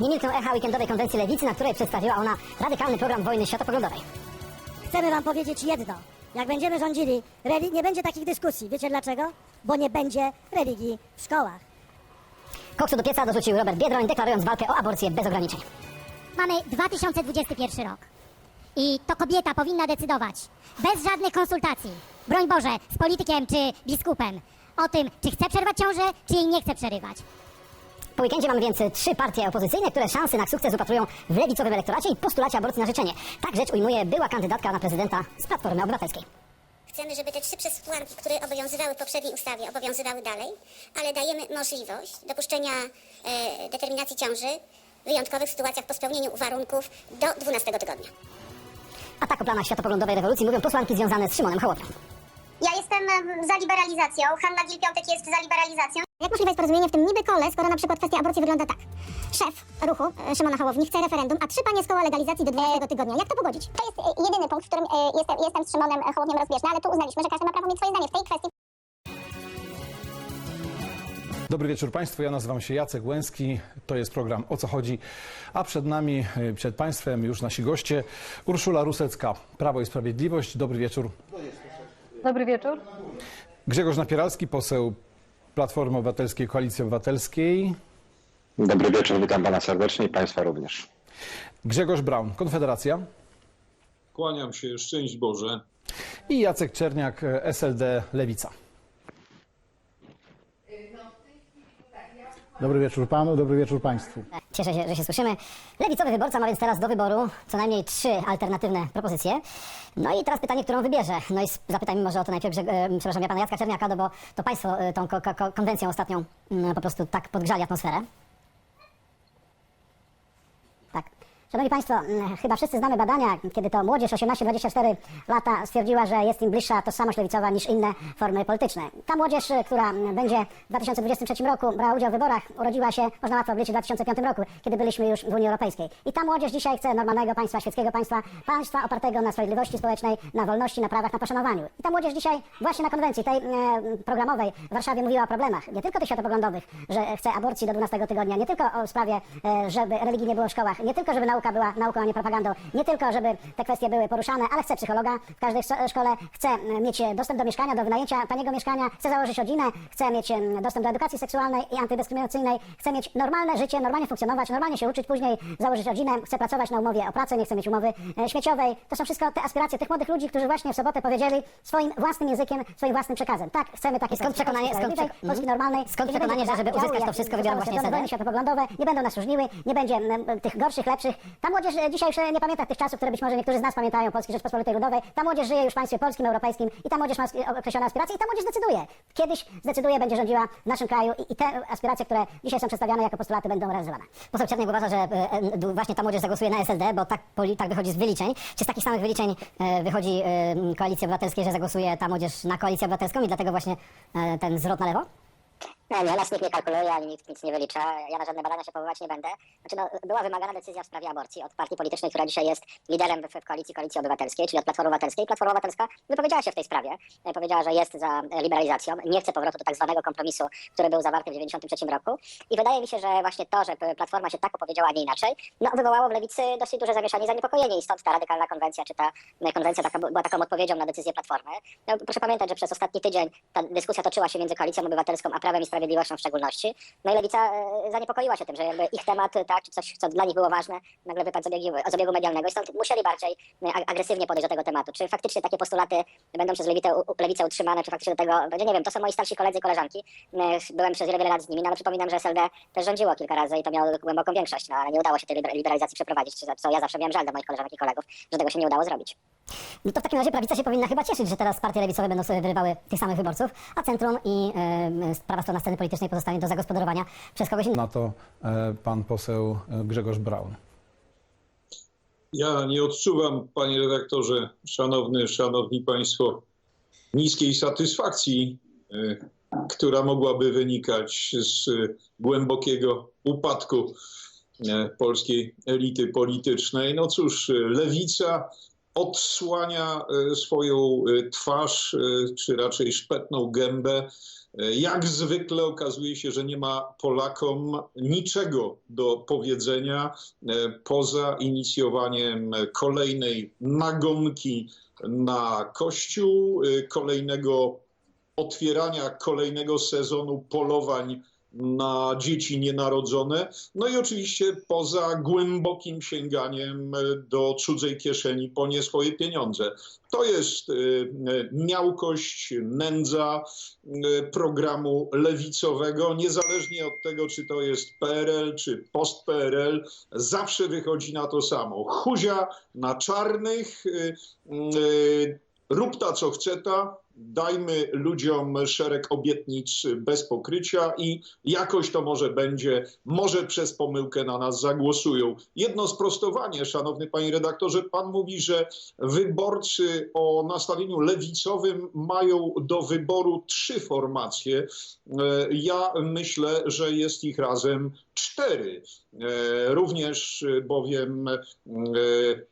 Nie milkną echa weekendowej konwencji lewicy, na której przedstawiła ona radykalny program wojny światopoglądowej. Chcemy wam powiedzieć jedno. Jak będziemy rządzili, nie będzie takich dyskusji. Wiecie dlaczego? Bo nie będzie religii w szkołach. Koksu do pieca dorzucił Robert Biedroń, deklarując walkę o aborcję bez ograniczeń. Mamy 2021 rok. I to kobieta powinna decydować, bez żadnych konsultacji, broń Boże, z politykiem czy biskupem, o tym, czy chce przerwać ciążę, czy jej nie chce przerywać. Po weekendzie mamy więc trzy partie opozycyjne, które szansy na sukces upatrują w lewicowym elektoracie i postulacie aborcji na życzenie. Tak rzecz ujmuje była kandydatka na prezydenta z Platformy Obywatelskiej. Chcemy, żeby te trzy przesłanki, które obowiązywały w poprzedniej ustawie, obowiązywały dalej, ale dajemy możliwość dopuszczenia e, determinacji ciąży w wyjątkowych sytuacjach po spełnieniu warunków do 12 tygodnia. A tak o planach światopoglądowej rewolucji mówią posłanki związane z Szymonem Hołownią. Ja jestem za liberalizacją, Hanna Gil-Piątek jest za liberalizacją. Jak możliwe jest porozumienie w tym niby kole, skoro na przykład kwestia aborcji wygląda tak? Szef ruchu, e, Szymona Hołowni, chce referendum, a trzy panie z koła legalizacji do 12 tygodnia. Jak to pogodzić? To jest e, jedyny punkt, w którym e, jestem, jestem z Szymonem Hołownią rozbieżna, ale tu uznaliśmy, że każdy ma prawo mieć swoje zdanie w tej kwestii. Dobry wieczór Państwu, ja nazywam się Jacek Łęski, to jest program O co chodzi, a przed nami, y, przed Państwem już nasi goście, Urszula Rusecka, Prawo i Sprawiedliwość, dobry wieczór. Dobry wieczór. Grzegorz Napieralski, poseł Platformy Obywatelskiej, Koalicji Obywatelskiej, Dobry wieczór, witam pana serdecznie i państwa również. Grzegorz Braun, Konfederacja Kłaniam się, szczęść Boże. i Jacek Czerniak, SLD Lewica. Dobry wieczór panu, dobry wieczór państwu. Cieszę się, że się słyszymy. Lewicowy wyborca ma więc teraz do wyboru co najmniej trzy alternatywne propozycje. No i teraz pytanie, którą wybierze. No i s- zapytaj mi może o to najpierw, Grze- e, przepraszam, ja pana Jacka Czerniaka, no bo to państwo e, tą ko- ko- konwencją ostatnią mm, po prostu tak podgrzali atmosferę. Tak. Szanowni Państwo, mm, chyba wszyscy znamy badania, kiedy to młodzież 18-24 lata stwierdziła, że jest im bliższa tożsamość lewicowa niż inne formy polityczne. Ta młodzież, y, która mm, będzie w 2023 roku brała udział w wyborach, urodziła się, można łatwo obliczyć, w 2005 roku, kiedy byliśmy już w Unii Europejskiej. I ta młodzież dzisiaj chce normalnego państwa, świeckiego państwa, państwa opartego na sprawiedliwości społecznej, na wolności, na prawach, na poszanowaniu. I ta młodzież dzisiaj właśnie na konwencji tej e, programowej w Warszawie mówiła o problemach, nie tylko tych światopoglądowych, że chce aborcji do 12 tygodnia, nie tylko o sprawie, e, żeby religii nie było w szkołach, nie tylko, żeby nauka była nauką, a nie propagandą, nie tylko, żeby te kwestie były poruszane, ale chce psychologa w każdej szko- szkole, chce m, mieć e, dostęp do mieszkania, do wynajęcia taniego mieszkania, chce założyć rodzinę, chce mieć dostęp do edukacji seksualnej i antydyskryminacyjnej, chce mieć normalne życie, normalnie funkcjonować, normalnie się uczyć, później założyć rodzinę, chce pracować na umowie o pracę, nie chce mieć umowy e, śmieciowej. To są wszystko te aspiracje tych młodych ludzi, którzy właśnie w sobotę powiedzieli swoim własnym językiem, swoim własnym przekazem. Tak, chcemy takie Skąd przekonanie- skąd przek- Polski normalnej. Skąd przekonanie, że żeby uzyskać to e, wszystko, wybiorą właśnie wojny światopoglądowe, nie będą nas różniły, nie będzie tych gorszych, lepszych. Ta młodzież e, dzisiaj już e, nie pamięta tych czasów, które być może niektórzy z nas pamiętają Polskiej Rzeczpospolitej Ludowej. Ta młodzież żyje już w państwie polskim, europejskim i ta młodzież ma określone aspiracje i ta młodzież zdecyduje. Kiedyś zdecyduje, będzie rządziła w naszym kraju i, i te aspiracje, które dzisiaj są przedstawiane jako postulaty będą realizowane. Poseł Czerniak uważa, że e, właśnie ta młodzież zagłosuje na SLD, bo tak, tak wychodzi z wyliczeń. Czy z takich samych wyliczeń wychodzi Koalicji Obywatelskiej, że zagłosuje ta młodzież na Koalicję Obywatelską i dlatego właśnie ten zwrot na lewo? No nie, nas nikt nie kalkuluje, ani nikt nic nie wylicza. Ja na żadne badania się powoływać nie będę. Znaczy, no, była wymagana decyzja w sprawie aborcji od partii politycznej, która dzisiaj jest liderem w, koalicji Koalicji Obywatelskiej, czyli od Platformy Obywatelskiej. Platforma Obywatelska wypowiedziała się w tej sprawie. E, Powiedziała, że jest za liberalizacją, nie chce powrotu do tak zwanego kompromisu, który był zawarty w 1993 roku. I wydaje mi się, że właśnie to, że Platforma się tak opowiedziała, a nie inaczej, no, wywołało w lewicy dosyć duże zamieszanie i zaniepokojenie. I stąd ta radykalna konwencja, czy ta e, konwencja taka, była taką odpowiedzią na decyzję Platformy. No, proszę pamiętać, że przez ostatni tydzień ta dyskusja toczyła się między Koalicją Obywatelską a Prawem i w szczególności. No i Lewica e, zaniepokoiła się tym, że jakby ich temat, tak, czy coś, co dla nich było ważne, nagle wypadł z obiegu, z obiegu medialnego i stąd musieli bardziej e, ag- agresywnie podejść do tego tematu. Czy faktycznie takie postulaty będą przez lewicę, lewicę utrzymane, czy faktycznie do tego nie wiem, to są moi starsi koledzy i koleżanki. E, Byłem przez wiele, wiele lat z nimi, no ale przypominam, że SLD też rządziło kilka razy i to miało głęboką większość, no ale nie udało się tej liber- liberalizacji przeprowadzić, co- ja zawsze miałem żal do moich koleżanek i kolegów, że tego się nie udało zrobić. No to w takim razie prawica się powinna chyba cieszyć, że teraz partie lewicowe będą sobie wyrywały tych samych wyborców, a centrum i prawa strona sceny politycznej pozostanie do zagospodarowania przez kogoś innego. Na to e, pan poseł e, Grzegorz Braun. Ja nie odczuwam, panie redaktorze, szanowny, szanowni państwo, niskiej satysfakcji, e, która mogłaby wynikać z głębokiego upadku polskiej elity politycznej. No cóż, lewica odsłania e, swoją e, twarz, e, czy raczej szpetną gębę. Jak zwykle okazuje się, że nie ma Polakom niczego do powiedzenia poza inicjowaniem kolejnej nagonki na Kościół, kolejnego otwierania kolejnego sezonu polowań na dzieci nienarodzone, no i oczywiście poza głębokim sięganiem do cudzej kieszeni po nie swoje pieniądze. To jest y, miałkość, nędza y, programu lewicowego, niezależnie od tego, czy to jest PRL, czy post-PRL, zawsze wychodzi na to samo. Huzia na czarnych, rób ta co chce ta, dajmy ludziom szereg obietnic bez pokrycia i jakoś to może będzie, może przez pomyłkę na nas zagłosują. Jedno sprostowanie, szanowny panie redaktorze, pan mówi, że wyborcy o nastawieniu lewicowym mają do wyboru trzy formacje. E, Ja myślę, że jest ich razem cztery. E, Również e, bowiem e,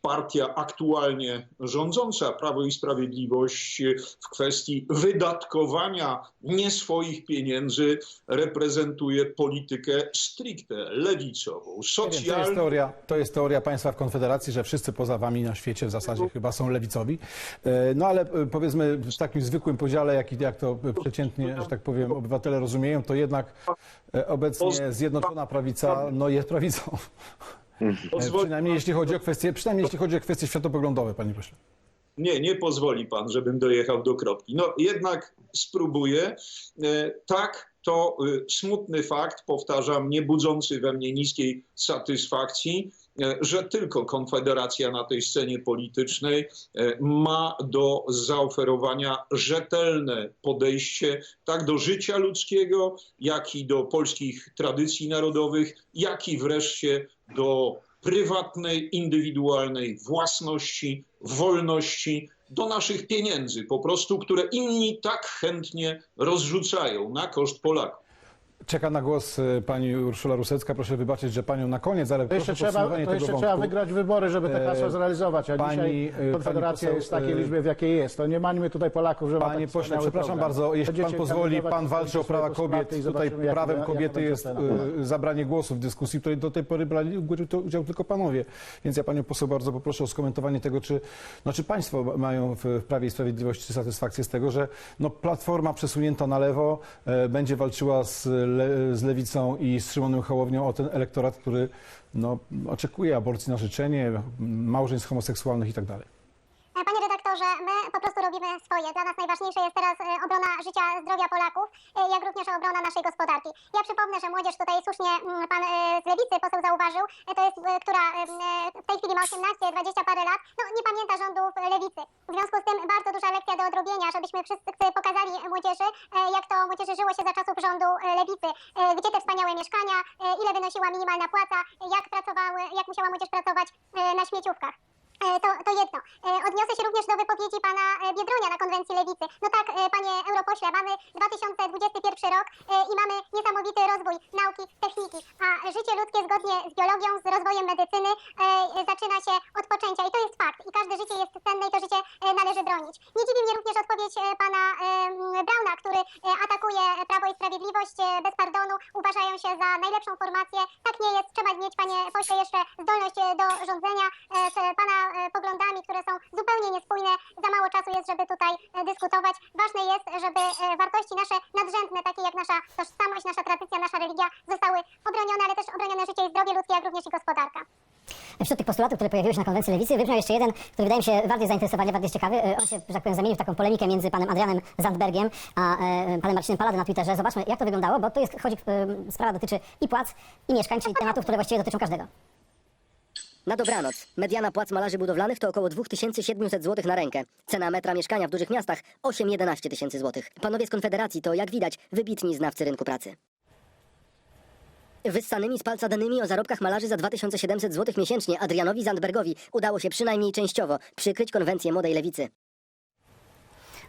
partia aktualnie rządząca, Prawo i Sprawiedliwość, w kwestii wydatkowania nie swoich pieniędzy reprezentuje politykę stricte lewicową, wiem, To jest, socjalną. teoria, to jest teoria państwa w Konfederacji, że wszyscy poza wami na świecie w zasadzie chyba są lewicowi. No ale powiedzmy w takim zwykłym podziale, jak, jak to przeciętnie, że tak powiem, obywatele rozumieją, to jednak obecnie Zjednoczona Prawica no, jest prawicą. E, Pozwoli Przynajmniej jeśli chodzi o kwestie, przynajmniej jeśli chodzi o kwestie światopoglądowe, panie pośle. Nie, nie pozwoli pan, żebym dojechał do kropki. No jednak spróbuję. E, Tak, to e, smutny fakt, powtarzam, nie budzący we mnie niskiej satysfakcji, e, że tylko Konfederacja na tej scenie politycznej e, ma do zaoferowania rzetelne podejście tak do życia ludzkiego, jak i do polskich tradycji narodowych, jak i wreszcie do prywatnej, indywidualnej własności, wolności, do naszych pieniędzy, po prostu, które inni tak chętnie rozrzucają na koszt Polaków. Czeka na głos e, pani Urszula Rusecka. Proszę wybaczyć, że panią na koniec, ale To jeszcze, proszę trzeba, podsumowanie to tego jeszcze wątku. trzeba wygrać wybory, żeby te E, hasła zrealizować, a pani, dzisiaj e, pani Konfederacja poseł, jest w takiej e, liczbie, w jakiej jest. To nie mańmy tutaj Polaków, że ma Panie taki pośle, wspaniały przepraszam program. bardzo, jeśli pan Będziecie pozwoli, kandydować, pan walczy o prawa kobiet. i Tutaj zobaczymy, jak- prawem jak kobiety będzie jest e, zabranie głosu w dyskusji, której do tej pory brali udział- udział tylko panowie. Więc ja panią poseł bardzo poproszę o skomentowanie tego, czy, no, czy państwo mają w, w Prawie i Sprawiedliwości satysfakcję z tego, że no, Platforma przesunięta na lewo e, będzie walczyła z, le, z Lewicą i z Szymonem Hołownią o ten elektorat, który no, oczekuje aborcji na życzenie, małżeństw homoseksualnych i tak Redaktorze, my po prostu robimy swoje. Dla nas najważniejsze jest teraz e, obrona życia, zdrowia Polaków, e, jak również obrona naszej gospodarki. Ja przypomnę, że młodzież tutaj słusznie mm, pan e, z lewicy poseł zauważył, to jest, która w tej chwili ma 18, 20 parę lat, no nie pamięta rządów lewicy. W związku z tym bardzo duża lekcja do odrobienia, żebyśmy wszyscy pokazali młodzieży, jak to młodzieży żyło się za czasów rządu lewicy, gdzie te wspaniałe mieszkania, ile wynosiła minimalna płaca, jak pracowały, jak musiała młodzież pracować na śmieciówkach. E, To, to jedno. E, Odniosę się również do wypowiedzi pana e, Biedronia na konwencji lewicy. No tak, panie europośle, mamy 2021 rok i mamy niesamowity rozwój nauki, techniki, a życie ludzkie zgodnie z biologią, z rozwojem medycyny zaczyna się od poczęcia i to jest fakt. I każde życie jest cenne i to życie należy bronić. Nie dziwi mnie również odpowiedź pana Brauna, który atakuje Prawo i Sprawiedliwość bez pardonu, uważają się za najlepszą formację. Tak nie jest, trzeba mieć, panie pośle, jeszcze zdolność do rządzenia pana poglądami, które są zupełnie niespójne. Za mało czasu jest, żeby tutaj e, dyskutować. Ważne jest, żeby e, wartości nasze nadrzędne, takie jak nasza tożsamość, nasza tradycja, nasza religia, zostały obronione, ale też obronione życie i zdrowie ludzkie, jak również i gospodarka. Wśród tych postulatów, które pojawiły się na konwencji lewicy, wybrzmiał jeszcze jeden, który wydaje mi się warty zainteresowania, warty jest ciekawy. E, On się, że tak powiem, zamienił w taką polemikę między panem Adrianem Zandbergiem a e, panem Marcinem Paladem na Twitterze. Zobaczmy, jak to wyglądało, bo tu jest, chodzi, e, sprawa dotyczy i płac, i mieszkań, czyli tematów, które właściwie dotyczą każdego. Na dobranoc. Mediana płac malarzy budowlanych to około 2700 zł na rękę. Cena metra mieszkania w dużych miastach 8-11 tysięcy złotych. Panowie z Konfederacji to, jak widać, wybitni znawcy rynku pracy. Wyssanymi z palca danymi o zarobkach malarzy za 2700 zł miesięcznie Adrianowi Zandbergowi udało się przynajmniej częściowo przykryć konwencję młodej lewicy.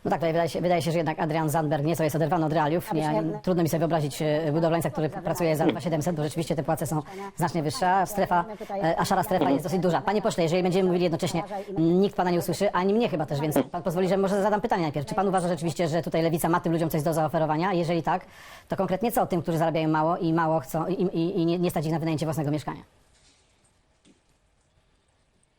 No tak, tutaj wydaje się, wydaje się, że jednak Adrian Zandberg nieco jest oderwany od realiów. Nie, trudno mi sobie wyobrazić e, budowlańca, który pracuje za 2700, bo rzeczywiście te płace są znacznie wyższe, a strefa, e, a szara strefa jest dosyć duża. Panie pośle, jeżeli będziemy mówili jednocześnie, m, nikt pana nie usłyszy, ani mnie chyba też, więc pan pozwoli, że może zadam pytanie najpierw. Czy pan uważa rzeczywiście, że tutaj lewica ma tym ludziom coś do zaoferowania? Jeżeli tak, to konkretnie co tym, którzy zarabiają mało i mało chcą i, i, i nie, nie stać ich na wynajęcie własnego mieszkania?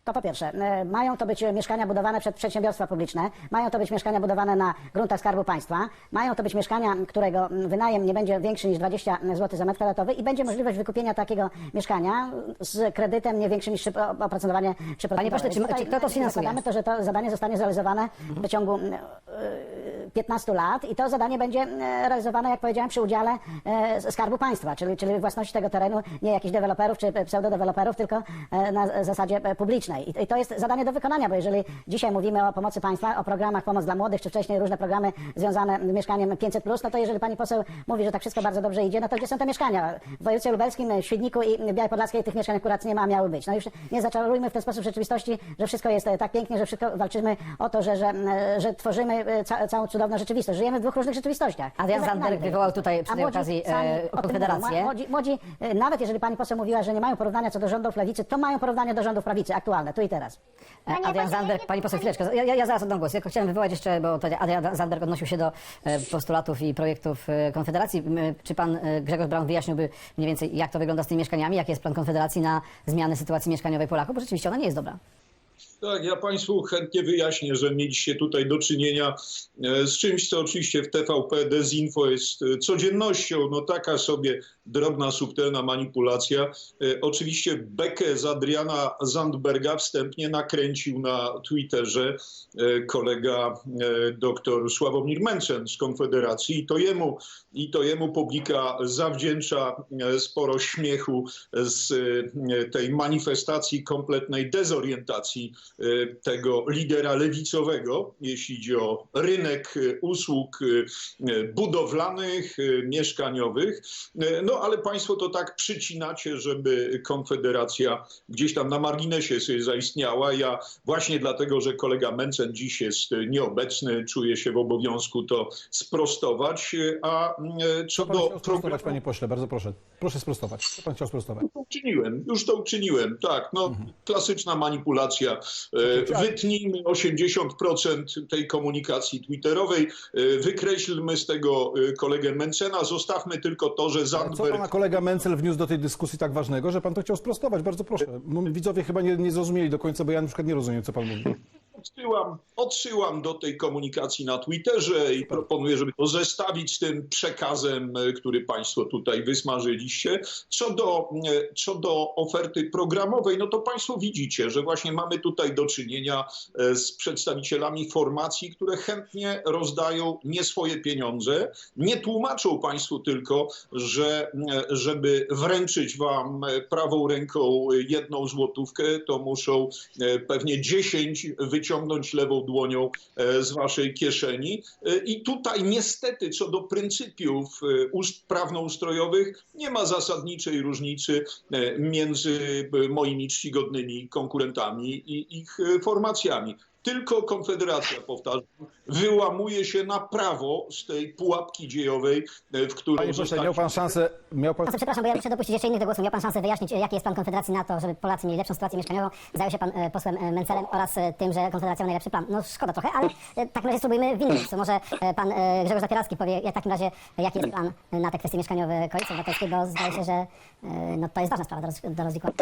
To po pierwsze, e, mają to być mieszkania budowane przez przedsiębiorstwa publiczne, mają to być mieszkania budowane na gruntach Skarbu Państwa, mają to być mieszkania, którego wynajem nie będzie większy niż 20 zł za metr kwadratowy i będzie możliwość wykupienia takiego mieszkania z kredytem nie większym niż trzy- o- opracowanie 3%. Panie pośle, czy, czy kto to sfinansuje? Zakładamy to, że to zadanie zostanie zrealizowane w ciągu e, 15 lat i to zadanie będzie e, realizowane, jak powiedziałem, przy udziale e, Skarbu Państwa, czyli, czyli własności tego terenu, nie jakichś deweloperów czy pseudodeweloperów, tylko e, na zasadzie publicznej. I, to jest zadanie do wykonania, bo jeżeli dzisiaj mówimy o pomocy państwa, o programach pomoc dla młodych, czy wcześniej różne programy związane z mieszkaniem 500+, no to jeżeli pani poseł mówi, że tak wszystko bardzo dobrze idzie, no to gdzie są te mieszkania? W województwie lubelskim, w Świdniku i Białej Podlaskiej tych mieszkań akurat nie ma, miały być. No już nie zaczarujmy w ten sposób rzeczywistości, że wszystko jest tak pięknie, że wszystko walczymy o to, że, że, że tworzymy ca, całą cudowną rzeczywistość. Żyjemy w dwóch różnych rzeczywistościach. Adrian Zandberg wywołał tutaj przy tej okazji e, Konfederację. Młodzi, młodzi, e, nawet jeżeli pani poseł mówiła, że nie mają porównania co do rządów lewicy, to mają porównanie do rządów prawicy, aktualne, tu i teraz. E, Panie Adrian pośle, nie- pani poseł, chwileczkę, ja, ja, ja zaraz oddam głos. Ja tylko chciałem wywołać jeszcze, bo Adrian Zandberg odnosił się do e, postulatów i projektów e, Konfederacji. M, Czy pan e, Grzegorz Braun wyjaśniłby mniej więcej, jak to wygląda z tymi mieszkaniami, jaki jest plan Konfederacji na zmianę sytuacji mieszkaniowej Polaków, bo rzeczywiście ona nie jest dobra. Tak, ja Państwu chętnie wyjaśnię, że mieliście tutaj do czynienia e, z czymś, co oczywiście w TVP dezinfo jest e, codziennością. No taka sobie drobna, subtelna manipulacja. E, Oczywiście bekę z Adriana Zandberga wstępnie nakręcił na Twitterze kolega dr Sławomir Mencen z Konfederacji i to jemu, i to jemu publika zawdzięcza sporo śmiechu z tej manifestacji kompletnej dezorientacji tego lidera lewicowego, jeśli idzie o rynek e, usług e, budowlanych, mieszkaniowych. No ale Państwo to tak przycinacie, żeby Konfederacja gdzieś tam na marginesie sobie zaistniała. Ja właśnie dlatego, że kolega Mencen dziś jest nieobecny, czuję się w obowiązku to sprostować. A co do chciał sprostować, panie pośle? Bardzo proszę. Proszę sprostować. Co pan chciał sprostować? to uczyniłem, już to uczyniłem, tak. No, klasyczna manipulacja. E, Wytnijmy 80% tej komunikacji twitterowej, e, wykreślmy z tego e, kolegę Mencena, zostawmy tylko to, że Co Zandberg pana kolega Mencel wniósł do tej dyskusji tak ważnego, że pan to chciał sprostować? Bardzo proszę. Widzowie chyba nie, nie zrozumieli do końca, bo ja na przykład nie rozumiem, co pan mówi. Odsyłam, odsyłam do tej komunikacji na Twitterze i proponuję, żeby to zestawić z tym przekazem, e, który Państwo tutaj wysmażyliście. Co do, e, co do oferty programowej, no to Państwo widzicie, że właśnie mamy tutaj do czynienia e, z przedstawicielami formacji, które chętnie rozdają nie swoje pieniądze. Nie tłumaczą Państwu tylko, że żeby wręczyć Wam prawą ręką jedną złotówkę, to muszą pewnie 10 wyciągnąć lewą dłonią e, z waszej kieszeni. E, I tutaj niestety co do pryncypiów e, ust- prawnoustrojowych nie ma zasadniczej różnicy między moimi czcigodnymi konkurentami i ich formacjami. Tylko Konfederacja, powtarzam, wyłamuje się na prawo z tej pułapki dziejowej, e, w którą Panie pośle, miał pan szansę, miał pan... Przepraszam, bo ja muszę dopuścić jeszcze innych do głosu. Miał pan szansę wyjaśnić, e, jaki jest plan Konfederacji na to, żeby Polacy mieli lepszą sytuację mieszkaniową. Zajął się pan e, posłem e, Mencelem oraz e, tym, że Konfederacja ma najlepszy plan. No szkoda trochę, ale e, w takim razie spróbujmy w innym. Co może e, pan e, Grzegorz Zapieralski powie jak w takim razie, jaki jest plan na te kwestie mieszkaniowe Koalicji Obywatelskiej, bo zdaje się, że e, no, to jest ważna sprawa do, roz, do rozwikłania.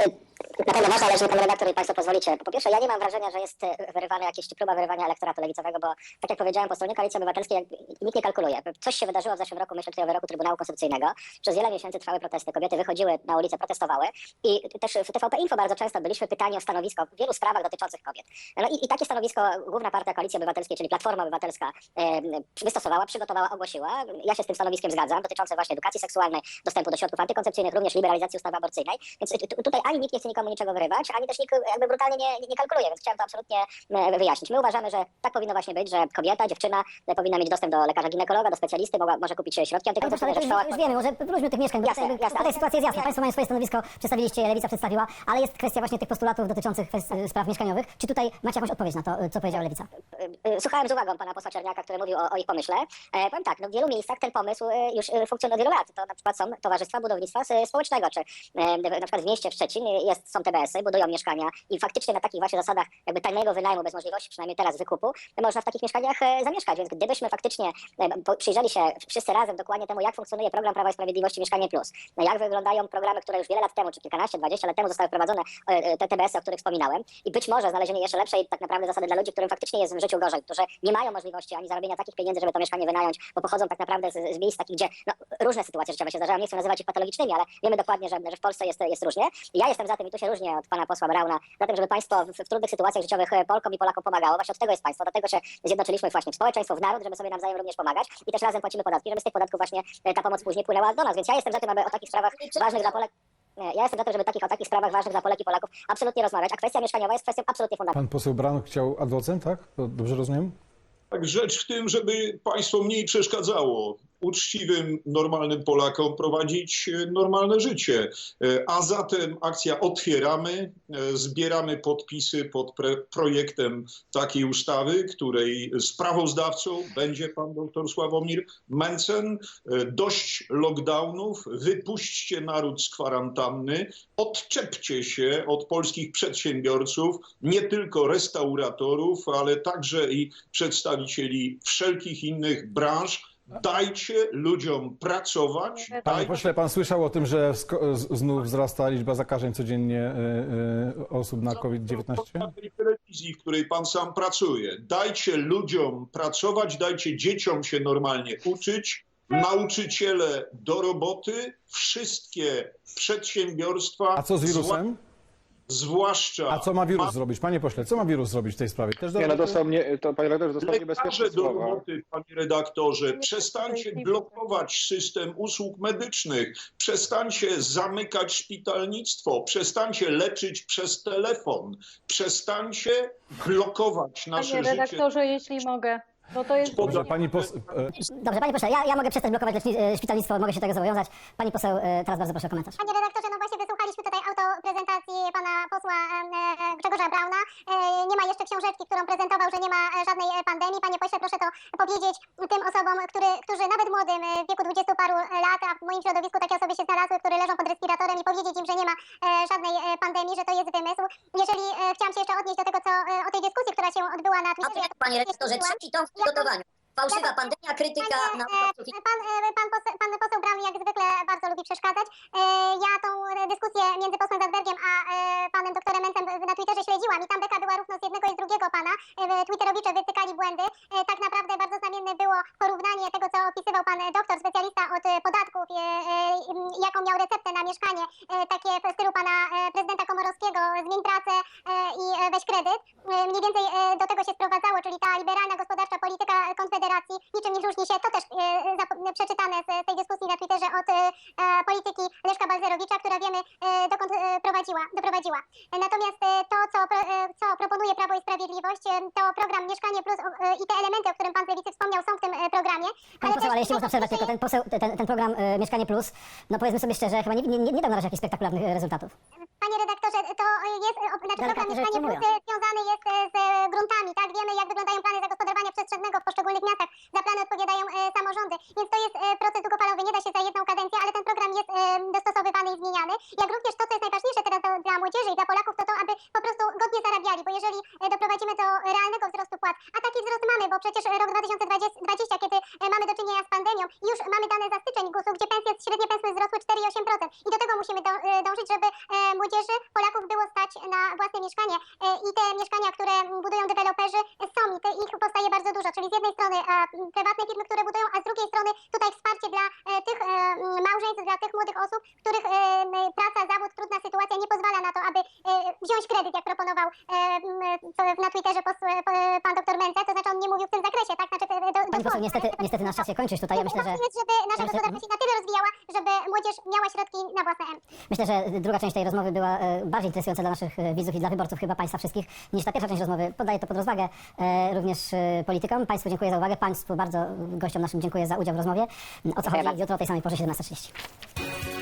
Na pewno ważne, ale jeżeli pan redaktor i państwo pozwolicie. Po pierwsze, ja nie mam wrażenia, że jest wyrywane jakieś, próba wyrywania elektoratu lewicowego, bo tak jak powiedziałem, po stronie Koalicji Obywatelskiej nikt nie kalkuluje. Coś się wydarzyło w zeszłym roku, myślę tutaj o wyroku Trybunału Konstytucyjnego. Przez wiele miesięcy trwały protesty, kobiety wychodziły na ulicę, protestowały i też w TVP Info bardzo często byliśmy pytani o stanowisko w wielu sprawach dotyczących kobiet. No i, i takie stanowisko główna partia Koalicji Obywatelskiej, czyli Platforma Obywatelska e, wystosowała, przygotowała, ogłosiła. Ja się z tym stanowiskiem zgadzam, dotyczące właśnie edukacji seksualnej, dostępu do środków antykoncepcyjnych, również liberalizacji ustawy aborcyjnej. Więc tu- tu- tutaj ani nikt nie chce nikomu niczego wyrywać, ani też nikt jakby brutalnie nie, nie kalkuluje, więc chciałem to absolutnie wyjaśnić. My uważamy, że tak powinno właśnie być, że kobieta, dziewczyna e, powinna mieć dostęp do lekarza ginekologa, do specjalisty, mogła, może kupić e, środki antykoncepcyjne, w szkołach... już wiemy, może wróćmy do tych mieszkań, Jasne, tutaj, jasne, tutaj ale- sytuacja jest jasna. ja- Państwo mają swoje stanowisko, przedstawiliście, Lewica przedstawiła, ale jest kwestia właśnie tych postulatów dotyczących kwestii, spraw mieszkaniowych. Czy tutaj macie jakąś odpowiedź na to, co powiedziała Lewica? E, Słuchałem z uwagą pana posła Czerniaka, który mówił o, o ich pomyśle. E, powiem tak, no w wielu miejscach ten pomysł e, już e, funkcjonuje od wielu lat. To na przykład są towarzystwa budownictwa społecznego, czy e, na przykład w mieście w Szczecin jest, są TBS-y, budują mieszkania i faktycznie na takich właśnie zasadach jakby tajnego wynajmu, bez możliwości przynajmniej teraz wykupu, można w takich mieszkaniach e, zamieszkać. Więc gdybyśmy faktycznie e, przyjrzeli się wszyscy razem dokładnie temu, jak funkcjonuje program Prawa i Sprawiedliwości Mieszkanie Plus, no jak wyglądają programy, które już wiele lat temu, czy kilkanaście, dwadzieścia lat temu zostały wprowadzone, e, te TBS-y, o których wspominałem i być może znalezienie jeszcze lepszej tak naprawdę zasady dla ludzi, którym faktycznie jest w życiu gorzej, którzy nie mają możliwości ani zarobienia takich pieniędzy, żeby to mieszkanie wynająć, bo pochodzą tak naprawdę z, z miejsc takich, gdzie no, różne sytuacje życiowe się zdarzają, nie chcę nazywać ich patologicznymi, ale wiemy dokładnie, że, że w Polsce jest, jest różnie. I ja jestem za tym, i tu się różnię od pana posła Brauna, za tym, żeby państwo w, w trudnych sytuacjach życiowych Polkom i Polakom pomagało. Właśnie od tego jest państwo, dlatego się zjednoczyliśmy właśnie w społeczeństwo, w naród, żeby sobie nawzajem również pomagać i też razem płacimy podatki, żeby z tych podatków właśnie e, ta pomoc później płynęła do nas. Więc ja jestem za tym, aby o takich sprawach ważnych dla Polek nie, ja jestem za tym, żeby takich, o takich sprawach ważnych dla Polek i Polaków absolutnie rozmawiać, a kwestia mieszkaniowa jest kwestią absolutnie fundamentalną. Pan poseł Braun chciał adwocem, tak? Dobrze rozumiem? Tak, rzecz w tym, żeby państwo mniej przeszkadzało uczciwym, normalnym Polakom prowadzić e, normalne życie. E, A zatem akcja Otwieramy, e, zbieramy podpisy pod projektem takiej ustawy, której sprawozdawcą będzie pan dr Sławomir Mencen. Dość lockdownów, wypuśćcie naród z kwarantanny, odczepcie się od polskich przedsiębiorców, nie tylko restauratorów, ale także i przedstawicieli wszelkich innych branż. Dajcie ludziom pracować. Panie Dajcie pośle, pan słyszał o tym, że znów wzrasta liczba zakażeń codziennie y, y, osób na COVID-19? na tej telewizji, w której pan sam pracuje. Dajcie ludziom pracować, dajcie dzieciom się normalnie uczyć. Nauczyciele do roboty, wszystkie przedsiębiorstwa. A co z zła- wirusem? Zwłaszcza. A co ma wirus zrobić? Panie pośle, co ma wirus zrobić w tej sprawie? Też do Nie, no dostał mnie, to panie redaktorze, dostał niebezpieczne do słowa. roboty, panie redaktorze, przestańcie blokować system usług medycznych, przestańcie zamykać szpitalnictwo, przestańcie leczyć przez telefon, przestańcie blokować nasze Panie życie. redaktorze, jeśli mogę, bo to jest... Dobrze, pani poseł... e, Dobrze, panie pośle, ja, ja mogę przestać blokować leczni- e, szpitalnictwo, mogę się tego zobowiązać. Pani poseł, e, teraz bardzo proszę o komentarz. Panie redaktorze, no właśnie wysłuchaliśmy tutaj autoprezentacji pana posła e, Grzegorza Brauna. E, nie ma jeszcze książeczki, którą prezentował, że nie ma e, żadnej pandemii. Panie pośle, proszę to powiedzieć tym osobom, który, którzy nawet młodym, w wieku dwudziestu paru lat, a w moim środowisku takie osoby się znalazły, które leżą pod respiratorem i powiedzieć im, że nie ma żadnej pandemii, że to jest wymysł. Jeżeli chciałam się jeszcze odnieść do tego, co o tej dyskusji, która się odbyła na Twitterze. Panie redaktorze, jak- trzeci tom w przygotowaniu. Fałszywa pandemia, krytyka Panie, naukowców e, pan, e, pan, poseł, pan poseł Braun jak zwykle bardzo lubi przeszkadzać. E, Ja tą e, dyskusję między posłem Zandbergiem a e, panem doktorem Mencem na Twitterze śledziłam i tam beka była równo z jednego i z drugiego pana. E, Twitterowicze wytykali błędy. E, Tak naprawdę bardzo znamienne było porównanie tego, co opisywał pan e, doktor, specjalista od e, podatków, e, e, m, jaką miał receptę na mieszkanie, e, takie w stylu pana e, prezydenta Komorowskiego, zmień pracę e, i e, weź kredyt. E, Mniej więcej e, do tego się sprowadzało, czyli ta liberalna gospodarcza polityka Konfederacji różni się, to też e, przeczytane z, tej dyskusji na Twitterze od e, polityki Leszka Balzerowicza, która wiemy e, dokąd prowadziła, doprowadziła. Natomiast to, co, co proponuje Prawo i Sprawiedliwość, to program Mieszkanie Plus i te elementy, o którym pan Lewicy wspomniał, są w tym programie. Pani poseł, też ale jeśli można przerwać tylko, ten, poseł, ten, ten program Mieszkanie Plus, no powiedzmy sobie szczerze, chyba nie, nie, nie dał na razie jakichś spektakularnych rezultatów. Jest, znaczy program Mieszkanie Plus e, związany jest e, z e, gruntami, tak? Wiemy, jak wyglądają plany zagospodarowania przestrzennego w poszczególnych miastach. Za plany odpowiadają samorządy, więc to jest proces długofalowy, nie da się za jedną kadencję, ale ten program jest dostosowywany i zmieniany. Jak również to, co jest najważniejsze teraz dla młodzieży i dla Polaków, to to, aby po prostu godnie zarabiali, bo jeżeli e, doprowadzimy do realnego wzrostu płac, a taki wzrost mamy, bo przecież rok 2020, kiedy e, mamy do czynienia z pandemią, już mamy dane za styczeń GUS-u, gdzie pensje, średnie pensje wzrosły 4,8% i do tego musimy e, dążyć, żeby młodzieży, Polaków było stać na własne mieszkanie. I te mieszkania, które budują deweloperzy są i te, ich powstaje bardzo dużo, czyli z jednej strony prywatne firmy, które budują, a z drugiej strony tutaj wsparcie dla tych małżeństw, dla tych młodych osób, których praca, zawód, trudna sytuacja nie pozwala na to, aby e, wziąć kredyt, jak proponował e, na Twitterze e, pan doktor Mence, to znaczy on nie mówił w tym zakresie, tak? Znaczy, e, do, pani poseł, niestety, niestety nasz czas się kończy już tutaj. Ja myślę, że... Żeby nasza Ja gospodarka się na tyle rozwijała, żeby młodzież miała środki na własne M. Myślę, że druga część tej rozmowy była bardziej interesująca dla naszych widzów i dla wyborców chyba Państwa wszystkich niż ta pierwsza część rozmowy. Podaję to pod rozwagę również politykom. Państwu dziękuję za uwagę. Państwu bardzo, gościom naszym dziękuję za udział w rozmowie. O co chodzi jutro o tej samej porze 17.30.